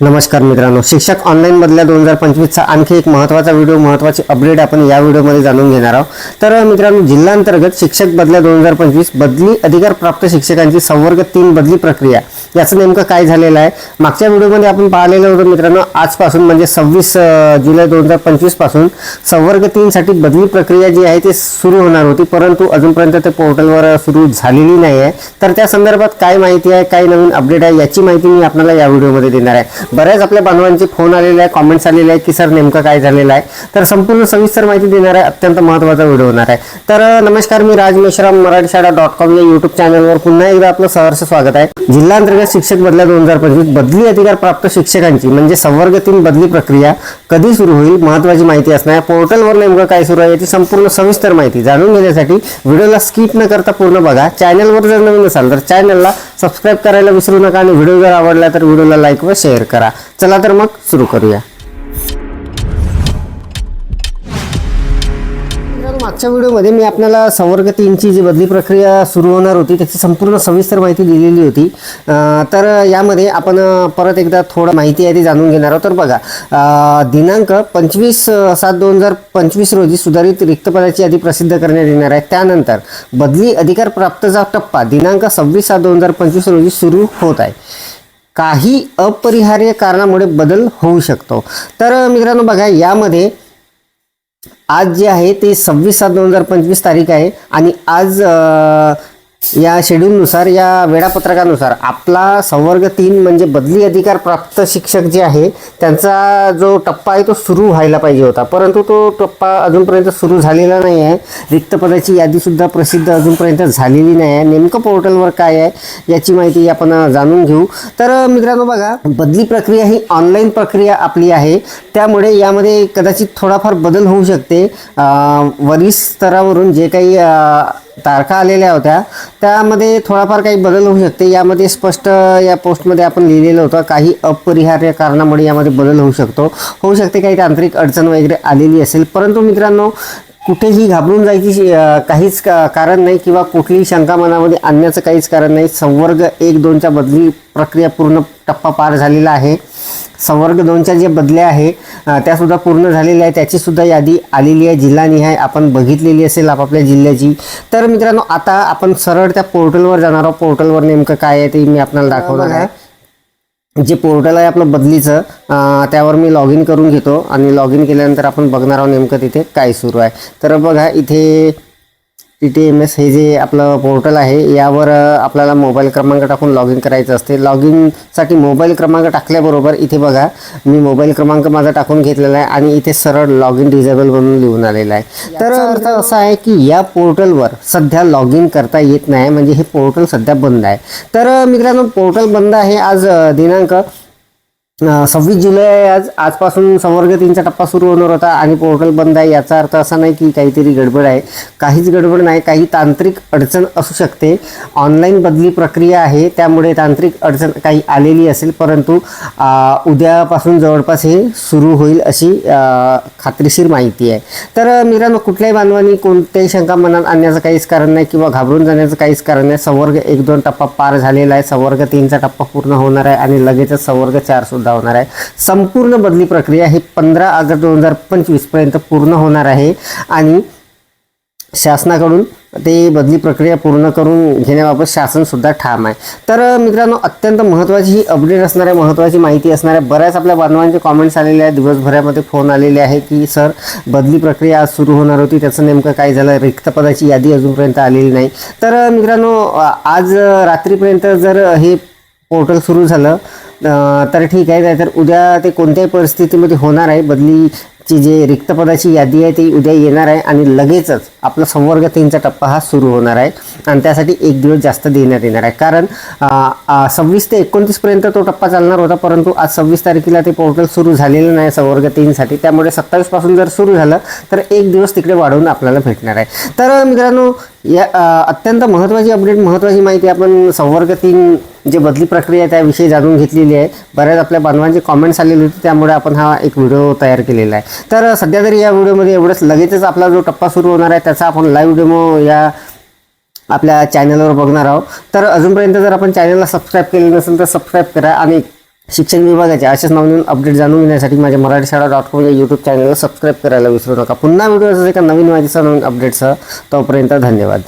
नमस्कार मित्रांनो. शिक्षक ऑनलाईन बदल्या दोन हजार पंचवीसचा आणखी एक महत्त्वाचा व्हिडिओ महत्त्वाची अपडेट आपण या व्हिडिओमध्ये जाणून घेणार आहोत. तर मित्रांनो जिल्हांतर्गत शिक्षक बदल्या दोन हजार पंचवीस बदली अधिकार प्राप्त शिक्षकांची संवर्ग तीन बदली प्रक्रिया. याचं नेमकं काय झालेलं आहे? मागच्या व्हिडिओमध्ये आपण पाहिलेलं होतं मित्रांनो आजपासून म्हणजे सव्वीस जुलै दोन हजार पंचवीसपासून संवर्ग तीनसाठी बदली प्रक्रिया जी आहे ती सुरू होणार होती परंतु अजूनपर्यंत ते पोर्टलवर सुरू झालेली नाही आहे तर त्या संदर्भात काय माहिती आहे काय नवीन अपडेट आहे याची माहिती मी आपल्याला या व्हिडिओमध्ये देणार आहे. बऱ्याच आपल्या बांधवांचे फोन आलेले आहे कॉमेंट्स आलेले आहेत की सर नेमकं काय झालेलं आहे? तर संपूर्ण सविस्तर माहिती देणार आहे अत्यंत महत्त्वाचा व्हिडिओ होणार आहे. तर नमस्कार मी राज मेश्राम मराठी शाळा डॉट कॉम या युट्यूब चॅनलवर पुन्हा एकदा आपलं सहर्ष स्वागत आहे. जिल्हा अंतर्गत शिक्षक बदल्या दोन हजार पंचवीस बदली अधिकार प्राप्त शिक्षकांची म्हणजे संवर्ग तीन बदली प्रक्रिया कधी सुरू होईल महत्त्वाची माहिती असणार. पोर्टलवर नेमकं काय सुरू आहे याची संपूर्ण सविस्तर माहिती जाणून घेण्यासाठी व्हिडिओला स्किप न करता पूर्ण बघा. चॅनलवर जर नवीन असाल तर चॅनलला सबस्क्राईब करायला विसरू नका आणि व्हिडिओ जर आवडला तर व्हिडिओला लाईक व शेअर करा. चला तर मग सुरू करूया. मागच्या व्हिडिओमध्ये मी आपल्याला संवर्ग तीनची जी बदली प्रक्रिया सुरू होणार होती त्याची संपूर्ण सविस्तर माहिती दिलेली होती. तर यामध्ये आपण परत एकदा थोडं माहिती आहे ती जाणून घेणार आहोत. तर बघा दिनांक पंचवीस सात दोन हजार पंचवीस रोजी सुधारित रिक्तपदाची यादी प्रसिद्ध करण्यात येणार आहे. त्यानंतर बदली अधिकार प्राप्तचा टप्पा दिनांक सव्वीस सात दोन हजार पंचवीस रोजी सुरू होत आहे. काही अपरिहार्य कारणामुळे बदल होऊ शकतो. तर मित्रांनो बघा यामध्ये आज जे आहे ते सव्वीस सात दोन हजार पंचवीस तारीख आहे. आणि आज या शेड्यूलनुसार या वेळापत्रकानुसार आपला संवर्ग तीन म्हणजे बदली अधिकार प्राप्त शिक्षक जे आहे त्यांचा जो टप्पा आहे तो सुरू व्हायला पाहिजे होता. परंतु तो टप्पा अजूनपर्यंत सुरू झालेला नाही आहे रिक्त पदाची यादीसुद्धा प्रसिद्ध अजूनपर्यंत झालेली नाही आहे नेमकं पोर्टलवर काय आहे याची माहिती आपण जाणून घेऊ. तर मित्रांनो बघा बदली प्रक्रिया ही ऑनलाईन प्रक्रिया आपली आहे. त्यामुळे यामध्ये कदाचित थोडाफार बदल होऊ शकते. अ, वरिष्ठ स्तरावरून जे काही तारखा आलेल्या होत्या. त्यामध्ये थोडाफार काही बदल होऊ शकते. यामध्ये स्पष्ट या पोस्टमध्ये आपण लिहिलेलं होतं काही अपरिहार्य कारणामुळे यामध्ये बदल होऊ शकतो. होऊ शकते काही तांत्रिक अडचण वगैरे आलेली असेल. परंतु मित्रांनो कुठेही घाबरून जायची काहीच कारण नाही किंवा कुठलीही शंका मनामध्ये आणण्याचं काहीच कारण नाही. संवर्ग एक दोनच्या बदली प्रक्रिया पूर्ण टप्पा पार झालेला आहे. संवर्ग दोनच्या जे बदल्या आहे त्यासुद्धा पूर्ण झालेल्या आहे त्याची सुद्धा यादी आलेली आहे. जिल्हानिहाय आपण बघितलेली असेल आपापल्या जिल्ह्याची. तर मित्रांनो आता आपण सरळ त्या पोर्टलवर जाणार आहोत. पोर्टलवर नेमकं काय आहे ते मी आपल्याला दाखवणार आहे. जे पोर्टल आहे आपलं बदलीचं त्यावर मी लॉग इन करून घेतो आणि लॉग इन केल्यानंतर आपण बघणार आहोत नेमकं तिथे काय सुरू आहे. तर बघा इथे टी टी एम एस हे जे आपलं पोर्टल आहे यावर आपल्याला मोबाईल क्रमांक टाकून लॉग इन करायचं असते. लॉग इनसाठी मोबाईल क्रमांक टाकल्याबरोबर इथे बघा मी मोबाईल क्रमांक माझा टाकून घेतलेला आहे आणि इथे सरळ लॉग इन डिझेबल म्हणून लिहून आलेला आहे. तर अर्थ असा आहे की या पोर्टलवर सध्या लॉग इन करता येत नाही म्हणजे हे पोर्टल सध्या बंद आहे. तर मित्रांनो पोर्टल बंद आहे आज दिनांक सव्वीस जुलै आज आजपासून संवर्ग तीनचा टप्पा सुरू होणार होता आणि पोर्टल बंद आहे. याचा अर्थ असा नाही की काहीतरी गडबड आहे. काहीच गडबड नाही काही तांत्रिक अडचण असू शकते. ऑनलाईन बदली प्रक्रिया आहे त्यामुळे तांत्रिक अडचण काही आलेली असेल परंतु उद्यापासून जवळपास हे सुरू होईल अशी खात्रीशीर माहिती आहे. तर मित्रांनो कुठल्याही बांधवांनी कोणत्याही शंका मनात आणण्याचं काहीच कारण नाही किंवा घाबरून जाण्याचं काहीच कारण नाही. संवर्ग एक दोन टप्पा पार झालेला आहे. संवर्ग तीनचा टप्पा पूर्ण होणार आहे आणि लगेचच संवर्ग चार फायदा होणार आहे. संपूर्ण बदली प्रक्रिया ही पंधरा ऑगस्ट दोन हजार पंचवीसपर्यंत पूर्ण होणार आहे. आणि शासनाकडून ते बदली प्रक्रिया पूर्ण करून घेण्याबाबत शासनसुद्धा ठाम आहे. तर मित्रांनो अत्यंत महत्त्वाची ही अपडेट असणार आहे महत्त्वाची माहिती असणार आहे. बऱ्याच आपल्या बांधवांचे कॉमेंट्स आलेले आहेत. दिवसभरामध्ये फोन आलेले आहे की सर बदली प्रक्रिया आज सुरू होणार होती. त्याचं नेमकं काय झालं? रिक्त पदाची यादी अजूनपर्यंत आलेली नाही. तर मित्रांनो आज रात्रीपर्यंत जर हे पोर्टल सुरू झालं तर ठीक आहे. नाहीतर उद्या ते कोणत्याही परिस्थितीमध्ये होणार आहे. बदलीची जे रिक्त पदाची यादी आहे ती उद्या येणार आहे आणि लगेचच आपला संवर्ग तीनचा टप्पा हा सुरू होणार आहे. आणि त्यासाठी एक दिवस जास्त देण्यात येणार आहे. कारण सव्वीस ते एकोणतीसपर्यंत तो टप्पा चालणार होता परंतु आज सव्वीस तारखेला ते पोर्टल सुरू झालेलं नाही संवर्ग तीनसाठी. त्यामुळे सत्तावीसपासून जर सुरू झालं तर एक दिवस तिकडे वाढवून आपल्याला भेटणार आहे. तर मित्रांनो या अत्यंत महत्त्वाची अपडेट महत्त्वाची माहिती आपण संवर्ग तीन जे बदली प्रक्रिया आहे त्याविषयी जाणून घेतलेली आहे. बऱ्याच आपल्या बांधवांचे कॉमेंट्स आलेले होते त्यामुळे आपण हा एक व्हिडिओ तयार केलेला आहे. तर सध्या तरी या व्हिडिओमध्ये एवढंच. लगेचच आपला जो टप्पा सुरू होणार आहे त्याचा आपण लाईव्ह डेमो या आपल्या चॅनलवर बघणार आहोत. तर अजूनपर्यंत जर आपण चॅनलला सबस्क्राईब केले नसेल तर सबस्क्राईब करा आणि शिक्षण विभागाचे अशाच नवनवीन अपडेट जाणून घेण्यासाठी माझ्या मराठी शाळा डॉट कॉम या यूट्यूब चॅनलला सबस्क्राईब करायला विसरू नका. पुन्हा व्हिडिओ एका नवीन माहितीचा नवीन अपडेटसह तोपर्यंत धन्यवाद.